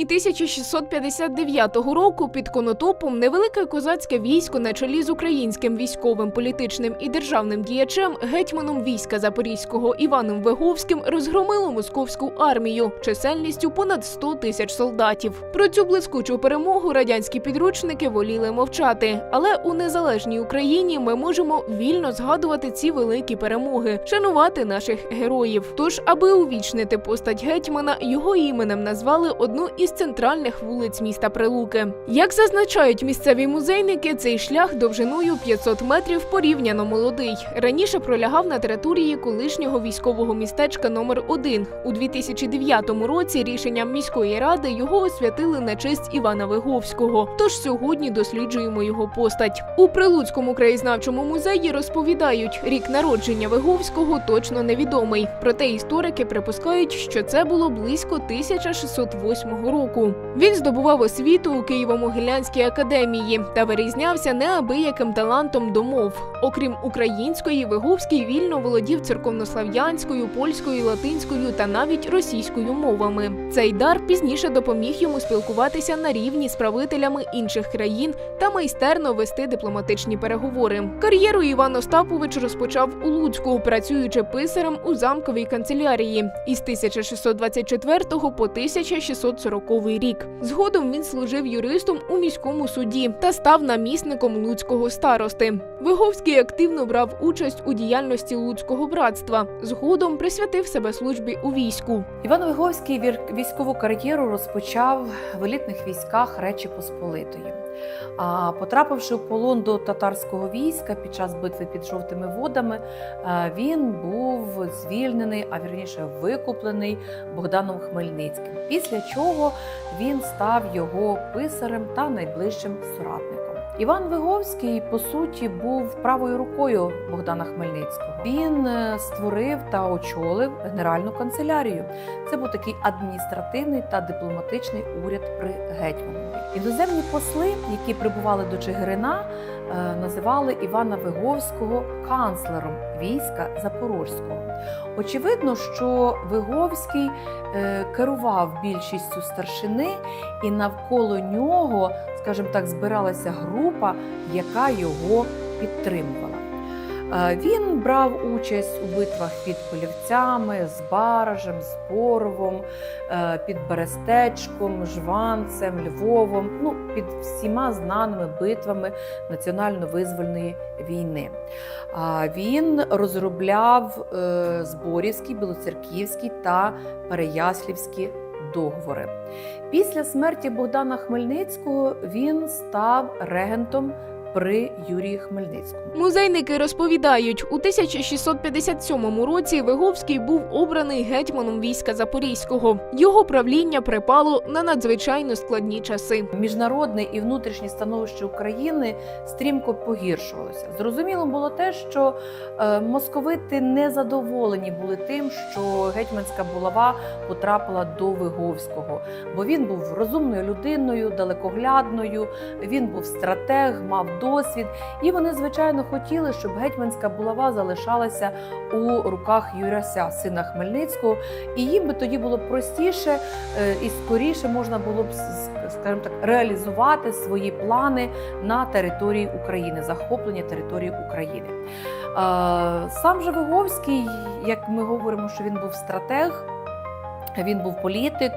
жовтні 1659 року під Конотопом невелике козацьке військо на чолі з українським військовим, політичним і державним діячем, гетьманом війська Запорізького Іваном Виговським розгромило московську армію чисельністю понад 100 тисяч солдатів. Про цю блискучу перемогу радянські підручники воліли мовчати. Але у незалежній Україні ми можемо вільно згадувати ці великі перемоги, шанувати наших героїв. Тож, аби увічнити постать гетьмана, його іменем назвали одну із центральних вулиць міста Прилуки. Як зазначають місцеві музейники, цей шлях довжиною 500 метрів порівняно молодий. Раніше пролягав на території колишнього військового містечка номер 1 У 2009 році рішенням міської ради його освятили на честь Івана Виговського. Тож сьогодні досліджуємо його постать. У Прилуцькому краєзнавчому музеї розповідають, рік народження Виговського точно невідомий. Проте історики припускають, що це було близько 1608 року. Він здобував освіту у Києво-Могилянській академії та вирізнявся неабияким талантом до мов. Окрім української, Виговський вільно володів церковнослав'янською, польською, латинською та навіть російською мовами. Цей дар пізніше допоміг йому спілкуватися на рівні з правителями інших країн та майстерно вести дипломатичні переговори. Кар'єру Іван Остапович розпочав у Луцьку, працюючи писарем у замковій канцелярії із 1624 по 1640 рік. Згодом він служив юристом у міському суді та став намісником луцького старости. Виговський активно брав участь у діяльності Луцького братства. Згодом присвятив себе службі у війську. Іван Виговський військову кар'єру розпочав в елітних військах Речі Посполитої. А потрапивши в полон до татарського війська під час битви під жовтими водами, е, він був звільнений, а вірніше викуплений Богданом Хмельницьким. Після чого він став його писарем та найближчим соратником. Іван Виговський, по суті, був правою рукою Богдана Хмельницького. Він е, створив та очолив генеральну канцелярію. Це був такий адміністративний та дипломатичний уряд при гетьманові. Іноземні посли, які прибували до Чигирина, е, називали Івана Виговського канцлером війська Запорозького. Очевидно, що Виговський е, керував більшістю старшини, і навколо нього, скажімо так, збиралася група, яка його підтримувала. Е, Він брав участь у битвах під Полівцями, з Баражем, з Боровом, е, під Берестечком, Жванцем, Львовом, ну, під всіма знаними битвами національно-визвольної війни. Він розробляв е, Зборівські, Білоцерківські та Переяслівські договори. Після смерті Богдана Хмельницького він став регентом при Юрії Хмельницькому. Музейники розповідають, у 1657 році Виговський був обраний гетьманом війська Запорізького. Його правління припало на надзвичайно складні часи. Міжнародне і внутрішнє становище України стрімко погіршувалося. Зрозуміло було те, що е, московити не задоволені були тим, що гетьманська булава потрапила до Виговського, бо він був розумною людиною, далекоглядною. Він був стратег, мав досвід, і вони звичайно хотіли, щоб гетьманська булава залишалася у руках Юрася, сина Хмельницького, і їм би тоді було простіше е, і скоріше можна було б скажімо так реалізувати свої плани на території України, захоплення території України. Сам же Виговський, як ми говоримо, що він був стратег. Він був політик,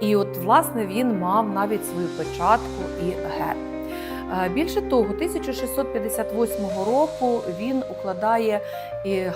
і от власне він мав навіть свою печатку і герб. Е, Більше того, 1658 року він укладає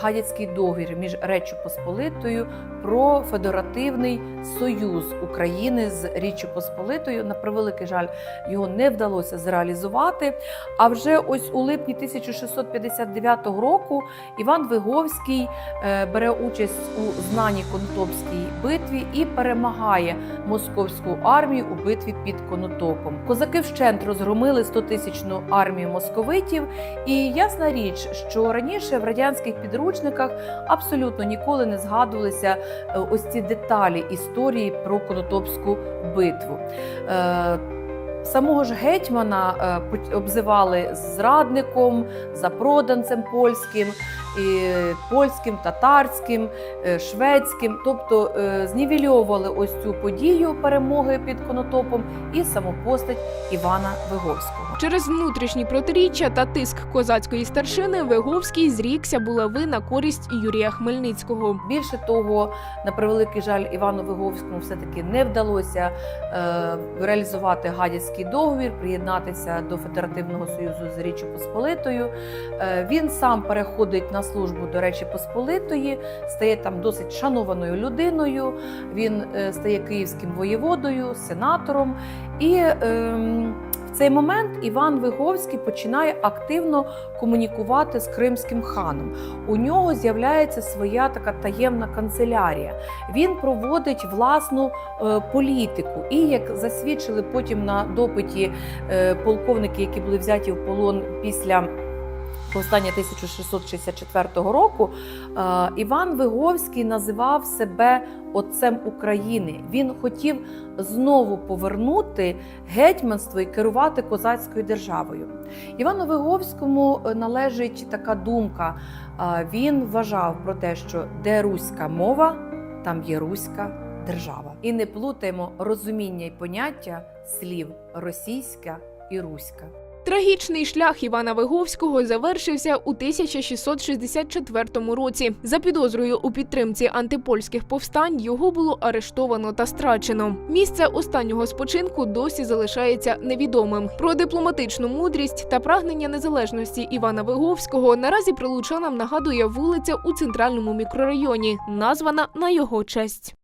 Гадяцький договір між Реччю Посполитою про федеративний союз України з Річчю Посполитою. На превеликий жаль, його не вдалося зреалізувати. А вже ось у липні 1659 року Іван Виговський е, бере участь у знаній Конотопській битві і перемагає московську армію у битві під Конотопом. Козаки вщент розгромили 100-тисячну армію московитів, і ясна річ, що раніше в радянських підручниках абсолютно ніколи не згадувалися е, ось ці деталі історії про Конотопську битву. Е, Самого ж гетьмана е, обзивали зрадником, запроданцем польським. І польським, татарським, е, шведським, тобто е, знівельовували ось цю подію перемоги під Конотопом і саму постать Івана Виговського. Через внутрішні протиріччя та тиск козацької старшини Виговський зрікся булави на користь Юрія Хмельницького. Більше того, на превеликий жаль, Івану Виговському все-таки не вдалося е, реалізувати гадяцький договір, приєднатися до Федеративного союзу з Річчю Посполитою. Він сам переходить на службу до Речі Посполитої, стає там досить шанованою людиною. Він е, стає київським воєводою, сенатором. І е, в цей момент Іван Виговський починає активно комунікувати з кримським ханом. У нього з'являється своя така таємна канцелярія. Він проводить власну е, політику. І як засвідчили потім на допиті е, полковники, які були взяті в полон після. Повстання 1664 року е, Іван Виговський називав себе отцем України. Він хотів знову повернути гетьманство і керувати козацькою державою. Івану Виговському е, належить така думка. е, Він вважав про те, що де руська мова, там є руська держава. І не плутаємо розуміння і поняття слів російська і руська. Трагічний шлях Івана Виговського завершився у 1664 році. За підозрою у підтримці антипольських повстань його було арештовано та страчено. Місце останнього спочинку досі залишається невідомим. Про дипломатичну мудрість та прагнення незалежності Івана Виговського наразі прилучанам нагадує вулиця у центральному мікрорайоні, названа на його честь.